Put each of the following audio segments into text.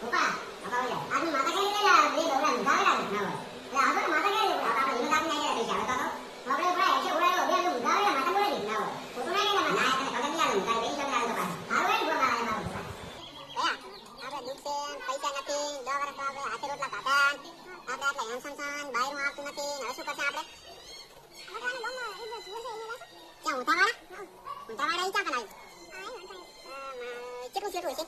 不办。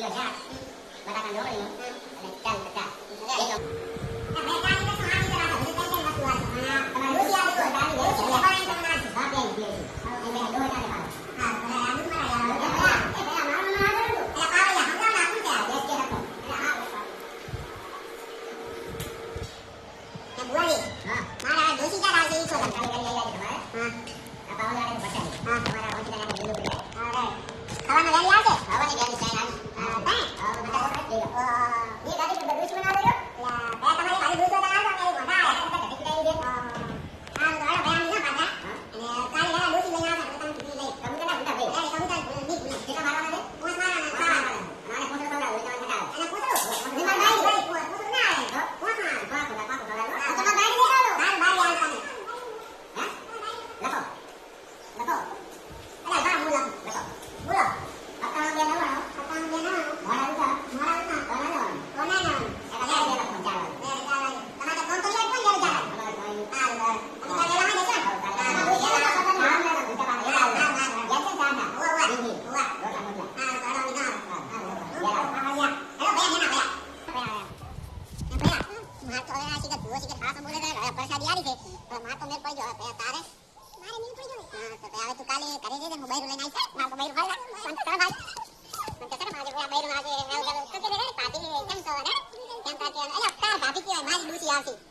melihat batakan dulu ini dan pecah. Rusia betul, tapi Rusia yang paling terkenal. Tapi yang biasa. Kalau yang dua tadi. માં તો આ સીધા તો મેં પડી તારે મારે નહીં પડી તો કાલે ઘરે જજે હું બૈરું લઈને આવીશ ભાઈ પણ તો ભાઈ પણ તો કર કેમ તો કેમ પાટી કેવાય મારી દૂસી આવતી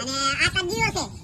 અને આ સબ્જીઓ છે.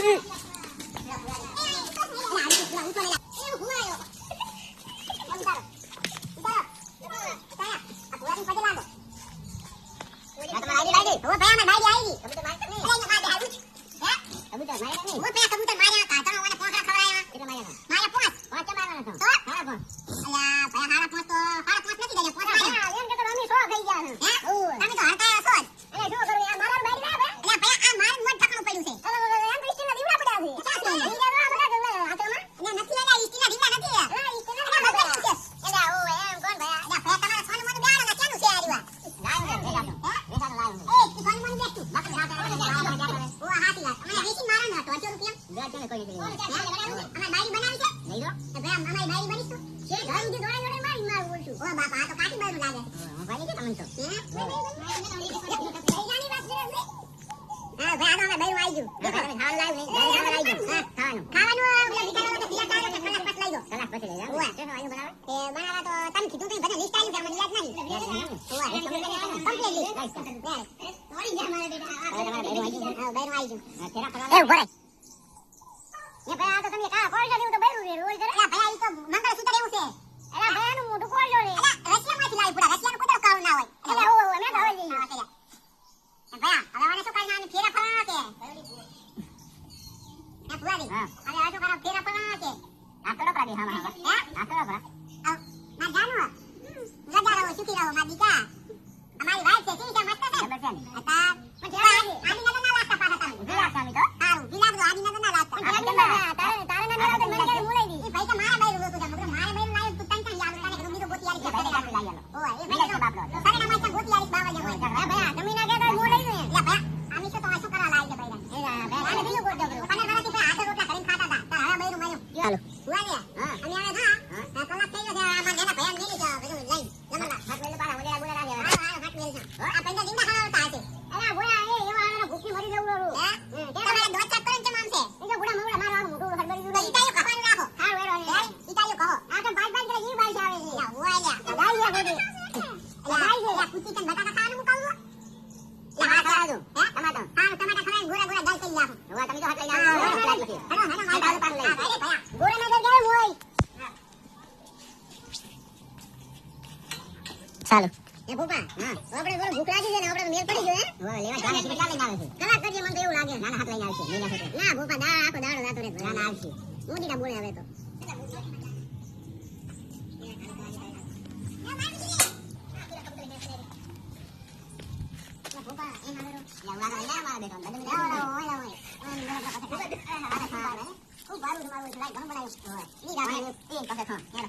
Look at it. બાપા આ તો કાચી બાજુ લાગે હા ભાઈ આ તો અમે બૈરું આવી ગયું ખાવાનું ઓલા ભીખાનો તો પીલા કાઢો કે કલાક પછી લઈ દો ઓય. એ બનાવવા તો તમે કીધું તું મને લિસ્ટ આવી મને યાદ નથી ઓય, complete list. હા, બૈરું આવી એ ઊભો રહે. રોલ કરે. અલા ભાઈ આ તો મંગળસૂત્ર એવું છે. અલા ભાઈ આનું મોઢું કોલ જોડે અલા રશિયામાંથી લાવી પૂરા. રશિયાનું કોઈ કાવ ના હોય. એટલે ઓ ઓ મેં ભાવે જઈ એ ભાઈ હવે આને શું કરીને આને ફેરા ફરવાના છે એ ભુવાજી હવે આ શું કરો ફેરા ફરવાના છે આ તો ડોકરા હા હા હા. અને હવે આ કલાક થઈ ગયો છે આ મને ભયાન મેલી છે બધું લઈ જમલા હાથ મેલે પાડા મુલે ગુલે લાગે હા હા હાથ મેલ છે આ પંદર દિન ખાવા હશે અલા ગોળા એ એવા આને ભૂખી મરી જવું રોરું હે તમારે દોત ચાપ કરીને ચમ આમશે એ જો ગુડા મંગળા મારવા મોટું હરબરી દુડા ઈટાયો કપાનું રાખો હા વેરો હે ઈટાયો કહો આ તો બાઈ બાઈ કરે ઈ બાઈ આવે છે યા ઓય લ્યા ગાઈ યા ગોડી બાઈ છે યા કુચી તન બટાકા ખાવાનું મુકાવું યા હા ખાવા દો હે ટમાટર હા ટમાટર ખાવા ગોરા ગોરા દાલ કરી નાખો હવે તમે તો હાથ લઈને આવો હેલો હેલો મારી દાલ પાન લઈ અરે ભયા ગોરા નજર ગયે મોય ચાલો. એ ભૂપા હા. આપણે થોડું ભૂખ લાગી છે ને આપણે મેલ પડી ગયો હે? લેવા જાને કેટલા લઈને આવે છે? કલાક કરજે મને તો એવું લાગે. નાના હાથ લઈને આવશે મેલા હાથે. ના ભૂપા દાડા આખો દાડો જાતો રે નાના આવશે. મોદી ના બોલે હવે તો. એ ખૂબ બારું તમારું લાઈ ઘણું બનાવ્યું રાતે એક પાસે ખા યાર